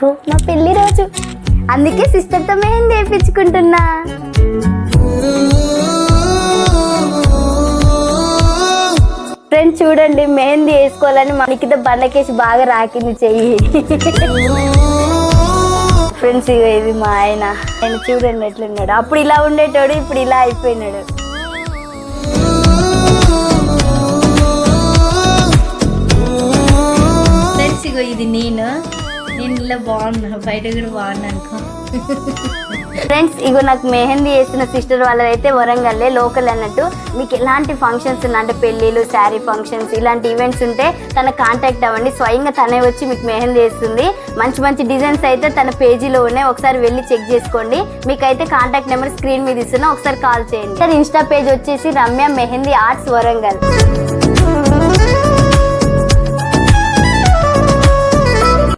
రేపు నా పెళ్ళి రోజు. అందుకే సిస్టర్తో మెహందీ వేయించుకుంటున్నా ఫ్రెండ్స్ చూడండి మెహందీ వేసుకోవాలని మనకి బండకేసి బాగా రాకింది చెయ్యి. ఫ్రెండ్స్ ఇగో ఇది మా ఆయన. ఆయన చూడండి ఎట్లున్నాడు. అప్పుడు ఇలా ఉండేటోడు ఇప్పుడు ఇలా అయిపోయినాడు. ఫ్రెండ్స్ ఇగో ఇది నేను. నేను ఇలా బాగున్నా బయట కూడా బాగున్నా అనుకో. ఫ్రెండ్స్ ఇగో నాకు మెహందీ వేసిన సిస్టర్ వాళ్ళైతే వరంగల్లే లోకల్ అన్నట్టు. మీకు ఎలాంటి ఫంక్షన్స్ అంటే పెళ్ళిళ్ళు శారీ ఫంక్షన్స్ ఇలాంటి ఈవెంట్స్ ఉంటే తన కాంటాక్ట్ అవ్వండి. స్వయంగా తనే వచ్చి మీకు మెహందీ వేస్తుంది. మంచి మంచి డిజైన్స్ అయితే తన పేజీలో ఉన్నాయి. ఒకసారి వెళ్ళి చెక్ చేసుకోండి. మీకైతే కాంటాక్ట్ నెంబర్ స్క్రీన్ మీద ఇస్తున్నా. ఒకసారి కాల్ చేయండి. సార్ ఇన్స్టా పేజ్ వచ్చేసి రమ్య మెహందీ ఆర్ట్స్ వరంగల్.